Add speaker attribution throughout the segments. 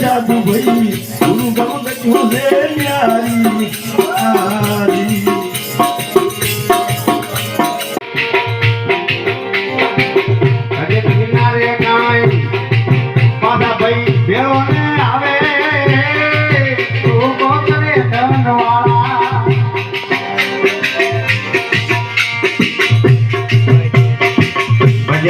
Speaker 1: જાદુ ભાઈ ગુરુ ગમ ગયો રે ન્યારી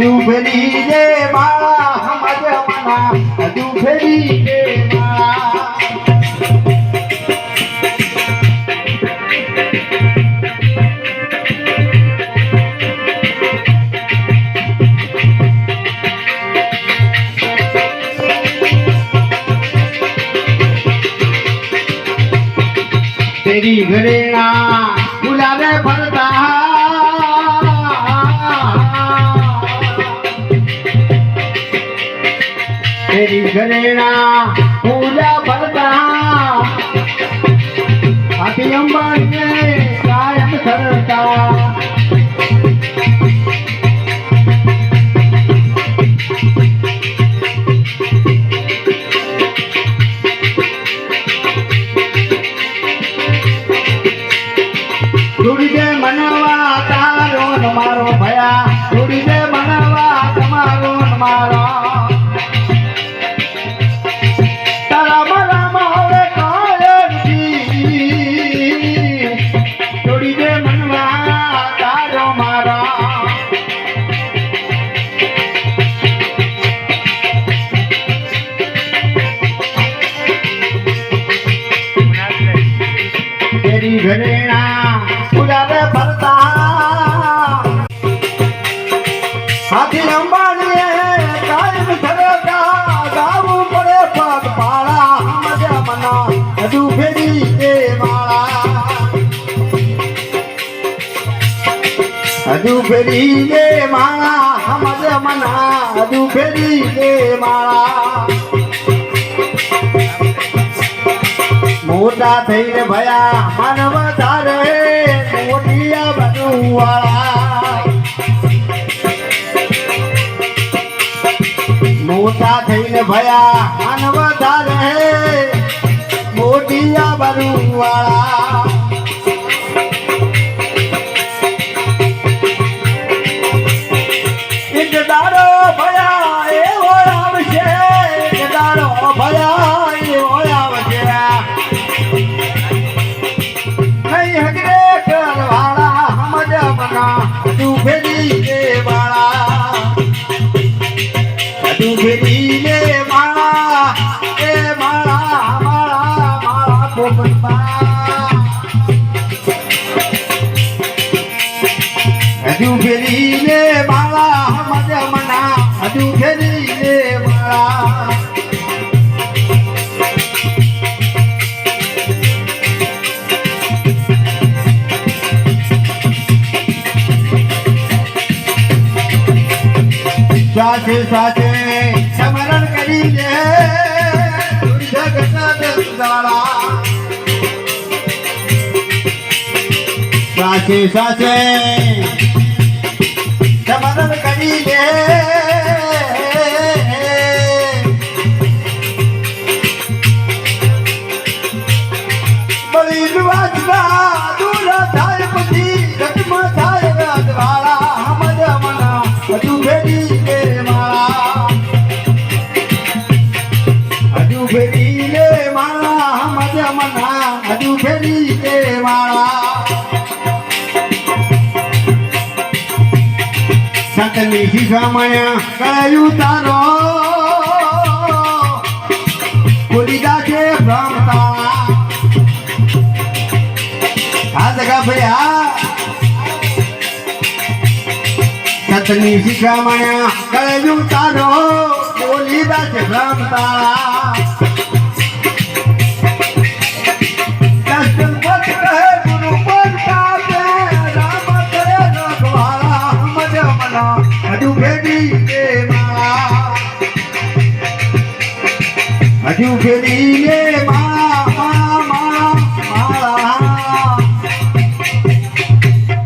Speaker 2: ડૂબરી જે માળા હમજ મના ડૂબરી જે તેરી ઘરેણા ગુલાબે ફરતા कृष्णा पूजा હાથી અંબાણીએ કાયમ ધરતા ગાવું પડે પગ પાળા મજા મના, હજુ ફેરી એ માળા. હજુ ફેરી એ માળા, મજા મના, હજુ ફેરી એ માળા. મોટા થઈને ભયા મન વધારે મોટિયા બનવાળા. 什么呀 હજુ ફેરીને માળા મજમના હજુ ફેરીને માળા સાથે સાથે સમરણ કરીને કે સાથે સમરણ કરી લે હજુ ફેરી માળા. સંતની શિખામણ કયું તારો ખોલી છે ભ્રમતા. હા દગા ભાઈ હા સતની શિખામણ કયું તારો ખોલી છે ભ્રમતા. હજુ ભેડી માળા હજુ